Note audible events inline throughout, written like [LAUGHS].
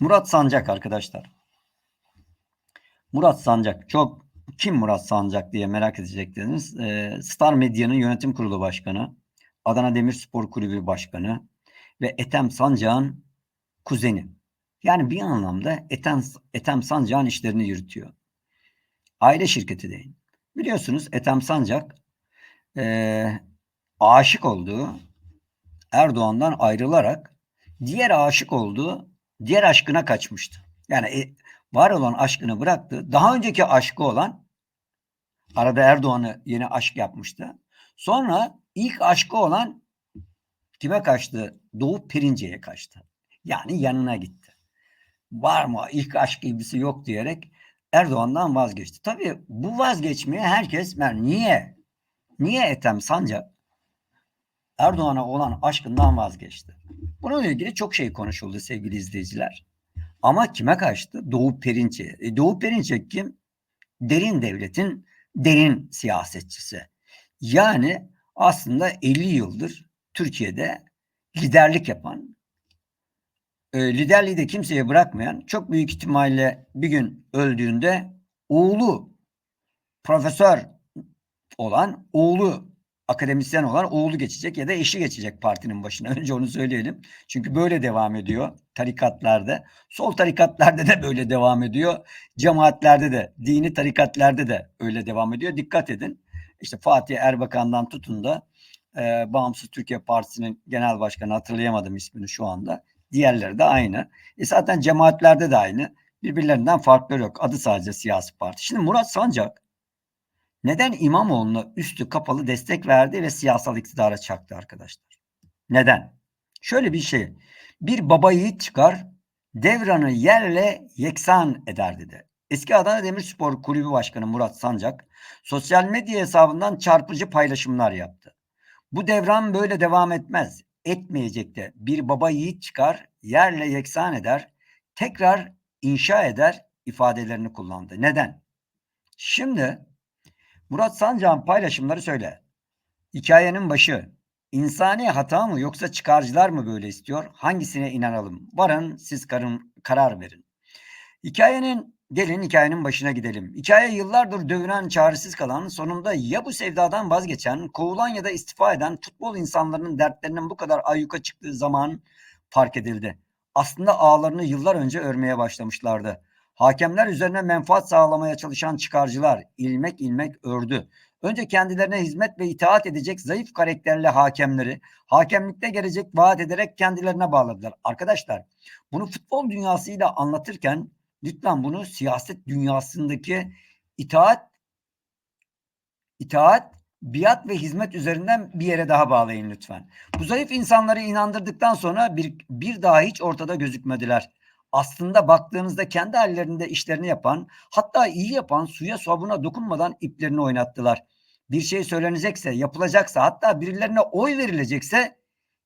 Murat Sancak arkadaşlar. Murat Sancak çok kim Murat Sancak diye merak edecekleriniz. Ee, Star Medya'nın yönetim kurulu başkanı, Adana Demirspor Kulübü başkanı ve Ethem Sancak'ın kuzeni. Yani bir anlamda Ethem, Ethem Sancak'ın işlerini yürütüyor. Aile şirketi değil. Biliyorsunuz Ethem Sancak e, aşık olduğu Erdoğan'dan ayrılarak diğer aşık olduğu diğer aşkına kaçmıştı. Yani e, var olan aşkını bıraktı. Daha önceki aşkı olan arada Erdoğan'ı yeni aşk yapmıştı. Sonra ilk aşkı olan kime kaçtı? Doğu Perinçek'e kaçtı. Yani yanına gitti. Var mı ilk aşk gibisi yok diyerek Erdoğan'dan vazgeçti. Tabii bu vazgeçmeye herkes ben niye? Niye Ethem Sancak Erdoğan'a olan aşkından vazgeçti? Bununla ilgili çok şey konuşuldu sevgili izleyiciler. Ama kime kaçtı? Doğu Perinçek. E, Doğu Perinçek kim? Derin devletin derin siyasetçisi. Yani aslında 50 yıldır Türkiye'de liderlik yapan, e, liderliği de kimseye bırakmayan, çok büyük ihtimalle bir gün öldüğünde oğlu profesör olan, oğlu akademisyen olan oğlu geçecek ya da eşi geçecek partinin başına. [LAUGHS] Önce onu söyleyelim. Çünkü böyle devam ediyor tarikatlarda. Sol tarikatlarda da böyle devam ediyor. Cemaatlerde de, dini tarikatlerde de öyle devam ediyor. Dikkat edin. İşte Fatih Erbakan'dan tutun da e, Bağımsız Türkiye Partisi'nin genel başkanı hatırlayamadım ismini şu anda. Diğerleri de aynı. E zaten cemaatlerde de aynı. Birbirlerinden farkları yok. Adı sadece siyasi parti. Şimdi Murat Sancak neden İmamoğlu'na üstü kapalı destek verdi ve siyasal iktidara çaktı arkadaşlar? Neden? Şöyle bir şey. Bir baba yiğit çıkar, devranı yerle yeksan eder dedi. Eski Adana Demirspor Kulübü Başkanı Murat Sancak sosyal medya hesabından çarpıcı paylaşımlar yaptı. Bu devran böyle devam etmez. Etmeyecek de bir baba yiğit çıkar, yerle yeksan eder, tekrar inşa eder ifadelerini kullandı. Neden? Şimdi Murat Sancak'ın paylaşımları söyle. Hikayenin başı. İnsani hata mı yoksa çıkarcılar mı böyle istiyor? Hangisine inanalım? Varın siz karın, karar verin. Hikayenin gelin hikayenin başına gidelim. Hikaye yıllardır dövünen çaresiz kalan sonunda ya bu sevdadan vazgeçen kovulan ya da istifa eden futbol insanlarının dertlerinin bu kadar ayyuka çıktığı zaman fark edildi. Aslında ağlarını yıllar önce örmeye başlamışlardı. Hakemler üzerine menfaat sağlamaya çalışan çıkarcılar ilmek ilmek ördü. Önce kendilerine hizmet ve itaat edecek zayıf karakterli hakemleri hakemlikte gelecek vaat ederek kendilerine bağladılar. Arkadaşlar bunu futbol dünyasıyla anlatırken lütfen bunu siyaset dünyasındaki itaat itaat biat ve hizmet üzerinden bir yere daha bağlayın lütfen. Bu zayıf insanları inandırdıktan sonra bir, bir daha hiç ortada gözükmediler aslında baktığınızda kendi hallerinde işlerini yapan, hatta iyi yapan suya sabuna dokunmadan iplerini oynattılar. Bir şey söylenecekse, yapılacaksa, hatta birilerine oy verilecekse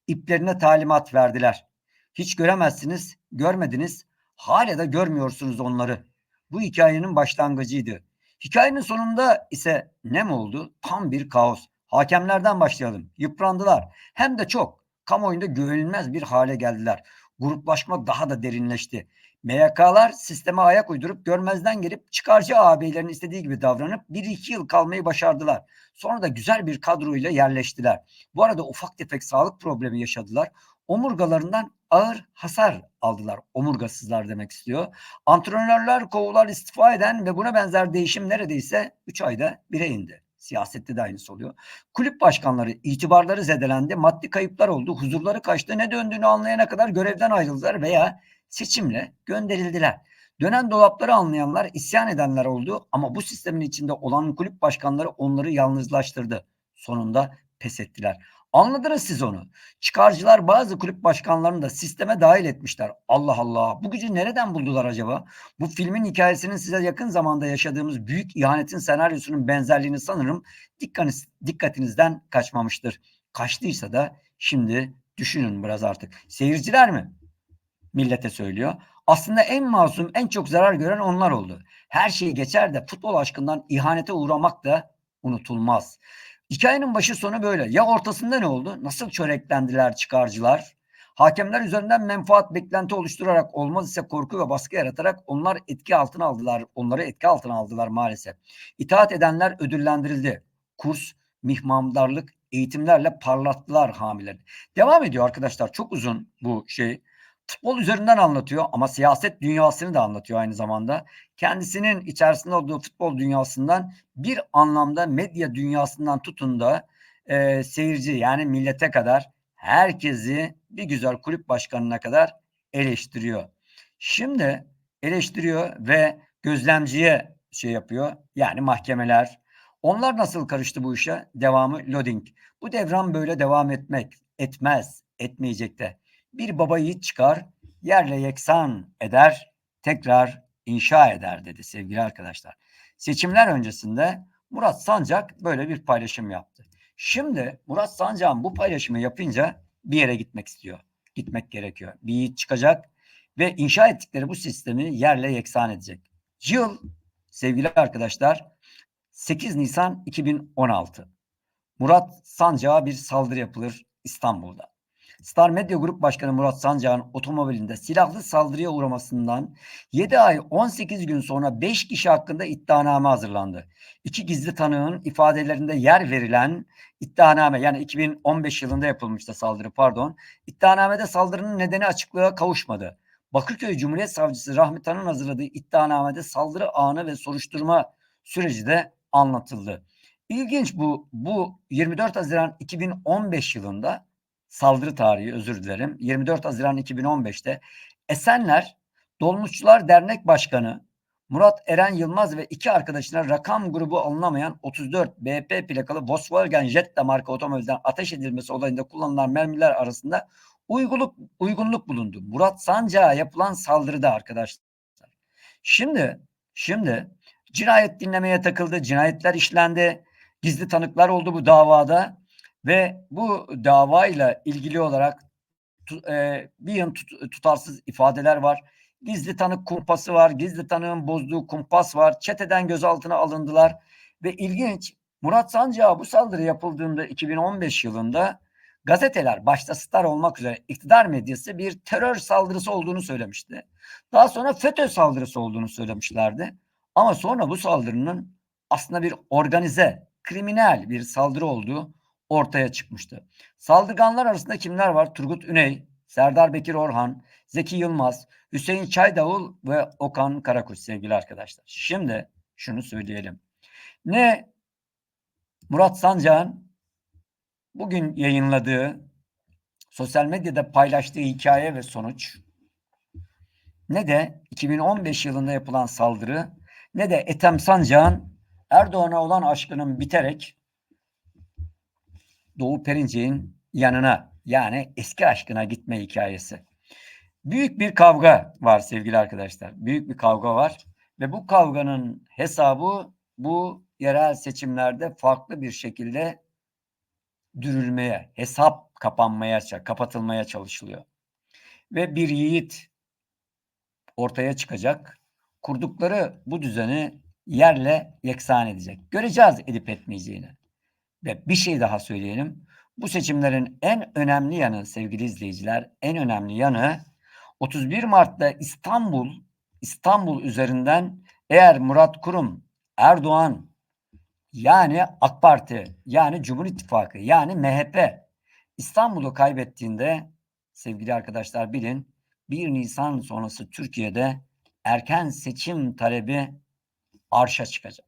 iplerine talimat verdiler. Hiç göremezsiniz, görmediniz, hala da görmüyorsunuz onları. Bu hikayenin başlangıcıydı. Hikayenin sonunda ise ne mi oldu? Tam bir kaos. Hakemlerden başlayalım. Yıprandılar. Hem de çok. Kamuoyunda güvenilmez bir hale geldiler gruplaşma daha da derinleşti. MYK'lar sisteme ayak uydurup görmezden gelip çıkarcı ağabeylerin istediği gibi davranıp bir iki yıl kalmayı başardılar. Sonra da güzel bir kadroyla yerleştiler. Bu arada ufak tefek sağlık problemi yaşadılar. Omurgalarından ağır hasar aldılar. Omurgasızlar demek istiyor. Antrenörler kovular istifa eden ve buna benzer değişim neredeyse 3 ayda bire indi. Siyasette de aynısı oluyor. Kulüp başkanları itibarları zedelendi, maddi kayıplar oldu, huzurları kaçtı, ne döndüğünü anlayana kadar görevden ayrıldılar veya seçimle gönderildiler. Dönen dolapları anlayanlar, isyan edenler oldu ama bu sistemin içinde olan kulüp başkanları onları yalnızlaştırdı. Sonunda pes ettiler. Anladınız siz onu. Çıkarcılar bazı kulüp başkanlarını da sisteme dahil etmişler. Allah Allah. Bu gücü nereden buldular acaba? Bu filmin hikayesinin size yakın zamanda yaşadığımız büyük ihanetin senaryosunun benzerliğini sanırım dikkatiniz, dikkatinizden kaçmamıştır. Kaçtıysa da şimdi düşünün biraz artık. Seyirciler mi? Millete söylüyor. Aslında en masum, en çok zarar gören onlar oldu. Her şeyi geçer de futbol aşkından ihanete uğramak da unutulmaz. Hikayenin başı sonu böyle. Ya ortasında ne oldu? Nasıl çöreklendiler çıkarcılar? Hakemler üzerinden menfaat beklenti oluşturarak olmaz ise korku ve baskı yaratarak onlar etki altına aldılar. Onları etki altına aldılar maalesef. İtaat edenler ödüllendirildi. Kurs, mihmamdarlık, eğitimlerle parlattılar hamileleri. Devam ediyor arkadaşlar. Çok uzun bu şey. Futbol üzerinden anlatıyor ama siyaset dünyasını da anlatıyor aynı zamanda. Kendisinin içerisinde olduğu futbol dünyasından bir anlamda medya dünyasından tutun da e, seyirci yani millete kadar herkesi bir güzel kulüp başkanına kadar eleştiriyor. Şimdi eleştiriyor ve gözlemciye şey yapıyor. Yani mahkemeler. Onlar nasıl karıştı bu işe? Devamı loading. Bu devran böyle devam etmek etmez, etmeyecek de. Bir baba yiğit çıkar, yerle yeksan eder, tekrar inşa eder dedi sevgili arkadaşlar. Seçimler öncesinde Murat Sancak böyle bir paylaşım yaptı. Şimdi Murat Sancak'ın bu paylaşımı yapınca bir yere gitmek istiyor. Gitmek gerekiyor. Bir yiğit çıkacak ve inşa ettikleri bu sistemi yerle yeksan edecek. Yıl sevgili arkadaşlar 8 Nisan 2016. Murat Sancak'a bir saldırı yapılır İstanbul'da. Star Medya Grup Başkanı Murat Sancak'ın otomobilinde silahlı saldırıya uğramasından 7 ay 18 gün sonra 5 kişi hakkında iddianame hazırlandı. İki gizli tanığın ifadelerinde yer verilen iddianame yani 2015 yılında yapılmıştı saldırı pardon. İddianamede saldırının nedeni açıklığa kavuşmadı. Bakırköy Cumhuriyet Savcısı Rahmi Tan'ın hazırladığı iddianamede saldırı anı ve soruşturma süreci de anlatıldı. İlginç bu bu 24 Haziran 2015 yılında saldırı tarihi özür dilerim. 24 Haziran 2015'te Esenler Dolmuşçular Dernek Başkanı Murat Eren Yılmaz ve iki arkadaşına rakam grubu alınamayan 34 BP plakalı Volkswagen Jetta marka otomobilden ateş edilmesi olayında kullanılan mermiler arasında uyguluk, uygunluk bulundu. Murat Sancak'a yapılan saldırıda arkadaşlar. Şimdi şimdi cinayet dinlemeye takıldı. Cinayetler işlendi. Gizli tanıklar oldu bu davada ve bu davayla ilgili olarak e, bir tut, tutarsız ifadeler var. Gizli tanık kumpası var. Gizli tanığın bozduğu kumpas var. Çeteden gözaltına alındılar. Ve ilginç Murat Sancak'a bu saldırı yapıldığında 2015 yılında gazeteler başta Star olmak üzere iktidar medyası bir terör saldırısı olduğunu söylemişti. Daha sonra FETÖ saldırısı olduğunu söylemişlerdi. Ama sonra bu saldırının aslında bir organize, kriminal bir saldırı olduğu ortaya çıkmıştı. Saldırganlar arasında kimler var? Turgut Üney, Serdar Bekir Orhan, Zeki Yılmaz, Hüseyin Çaydavul ve Okan Karakuş sevgili arkadaşlar. Şimdi şunu söyleyelim. Ne Murat Sancak'ın bugün yayınladığı sosyal medyada paylaştığı hikaye ve sonuç ne de 2015 yılında yapılan saldırı ne de Ethem Sancak'ın Erdoğan'a olan aşkının biterek Doğu Perinçek'in yanına yani eski aşkına gitme hikayesi. Büyük bir kavga var sevgili arkadaşlar. Büyük bir kavga var ve bu kavganın hesabı bu yerel seçimlerde farklı bir şekilde dürülmeye, hesap kapanmaya, kapatılmaya çalışılıyor. Ve bir yiğit ortaya çıkacak. Kurdukları bu düzeni yerle yeksan edecek. Göreceğiz edip etmeyeceğini. Ve bir şey daha söyleyelim. Bu seçimlerin en önemli yanı sevgili izleyiciler, en önemli yanı 31 Mart'ta İstanbul İstanbul üzerinden eğer Murat Kurum, Erdoğan yani AK Parti yani Cumhur İttifakı yani MHP İstanbul'u kaybettiğinde sevgili arkadaşlar bilin 1 Nisan sonrası Türkiye'de erken seçim talebi arşa çıkacak.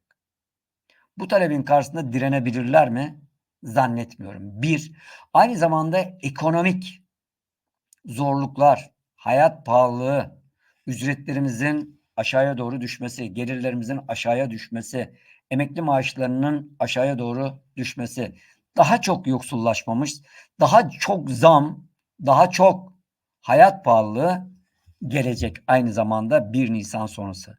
Bu talebin karşısında direnebilirler mi? Zannetmiyorum. Bir, aynı zamanda ekonomik zorluklar, hayat pahalılığı, ücretlerimizin aşağıya doğru düşmesi, gelirlerimizin aşağıya düşmesi, emekli maaşlarının aşağıya doğru düşmesi, daha çok yoksullaşmamış, daha çok zam, daha çok hayat pahalılığı gelecek aynı zamanda 1 Nisan sonrası.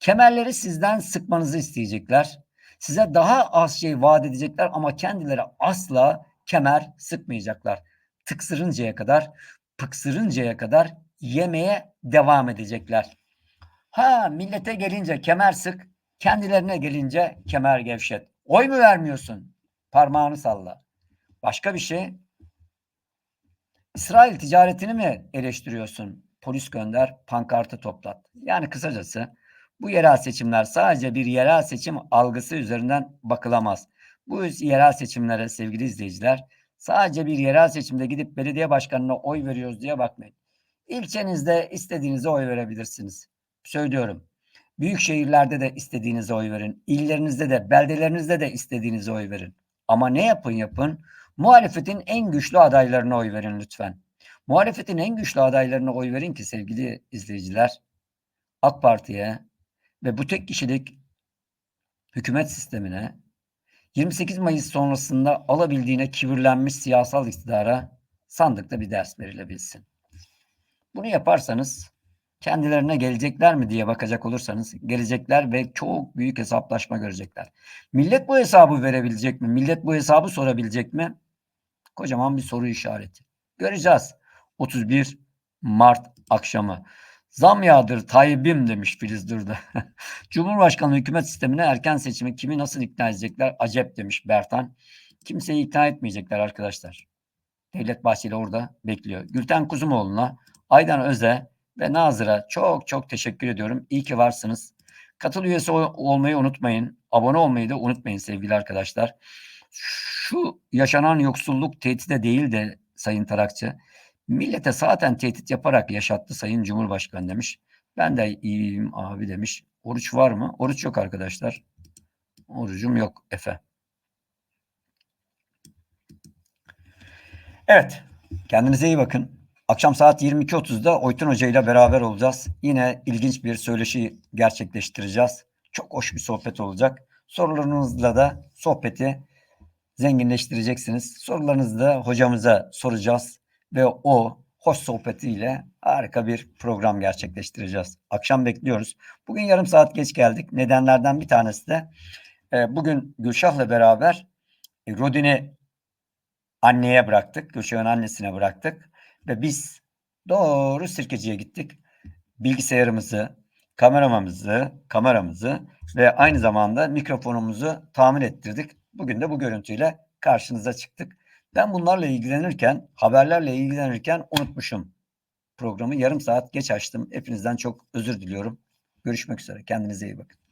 Kemerleri sizden sıkmanızı isteyecekler. Size daha az şey vaat edecekler ama kendileri asla kemer sıkmayacaklar. Tıksırıncaya kadar, pıksırıncaya kadar yemeye devam edecekler. Ha millete gelince kemer sık, kendilerine gelince kemer gevşet. Oy mu vermiyorsun? Parmağını salla. Başka bir şey İsrail ticaretini mi eleştiriyorsun? Polis gönder, pankartı toplat. Yani kısacası bu yerel seçimler sadece bir yerel seçim algısı üzerinden bakılamaz. Bu yerel seçimlere sevgili izleyiciler sadece bir yerel seçimde gidip belediye başkanına oy veriyoruz diye bakmayın. İlçenizde istediğinize oy verebilirsiniz. Söylüyorum. Büyük şehirlerde de istediğinize oy verin. İllerinizde de, beldelerinizde de istediğinize oy verin. Ama ne yapın yapın? Muhalefetin en güçlü adaylarına oy verin lütfen. Muhalefetin en güçlü adaylarına oy verin ki sevgili izleyiciler AK Parti'ye ve bu tek kişilik hükümet sistemine 28 Mayıs sonrasında alabildiğine kibirlenmiş siyasal iktidara sandıkta bir ders verilebilsin. Bunu yaparsanız kendilerine gelecekler mi diye bakacak olursanız gelecekler ve çok büyük hesaplaşma görecekler. Millet bu hesabı verebilecek mi? Millet bu hesabı sorabilecek mi? Kocaman bir soru işareti. Göreceğiz. 31 Mart akşamı. Zam yağdır Tayyip'im demiş Filiz Durdu. [LAUGHS] Cumhurbaşkanlığı hükümet sistemine erken seçimi kimi nasıl ikna edecekler? Acep demiş Bertan. Kimseyi ikna etmeyecekler arkadaşlar. Devlet Bahçeli orada bekliyor. Gülten Kuzumoğlu'na, Aydan Öze ve Nazır'a çok çok teşekkür ediyorum. İyi ki varsınız. Katıl üyesi olmayı unutmayın. Abone olmayı da unutmayın sevgili arkadaşlar. Şu yaşanan yoksulluk tehdide değil de Sayın Tarakçı. Millete zaten tehdit yaparak yaşattı Sayın Cumhurbaşkanı demiş. Ben de iyiyim abi demiş. Oruç var mı? Oruç yok arkadaşlar. Orucum yok Efe. Evet. Kendinize iyi bakın. Akşam saat 22.30'da Oytun Hoca ile beraber olacağız. Yine ilginç bir söyleşi gerçekleştireceğiz. Çok hoş bir sohbet olacak. Sorularınızla da sohbeti zenginleştireceksiniz. Sorularınızı da hocamıza soracağız ve o hoş sohbetiyle harika bir program gerçekleştireceğiz. Akşam bekliyoruz. Bugün yarım saat geç geldik. Nedenlerden bir tanesi de e, bugün Gülşah'la beraber e, Rodin'i anneye bıraktık. Gülşah'ın annesine bıraktık. Ve biz doğru Sirkeci'ye gittik. Bilgisayarımızı, kameramızı, kameramızı ve aynı zamanda mikrofonumuzu tamir ettirdik. Bugün de bu görüntüyle karşınıza çıktık. Ben bunlarla ilgilenirken, haberlerle ilgilenirken unutmuşum. Programı yarım saat geç açtım. Hepinizden çok özür diliyorum. Görüşmek üzere. Kendinize iyi bakın.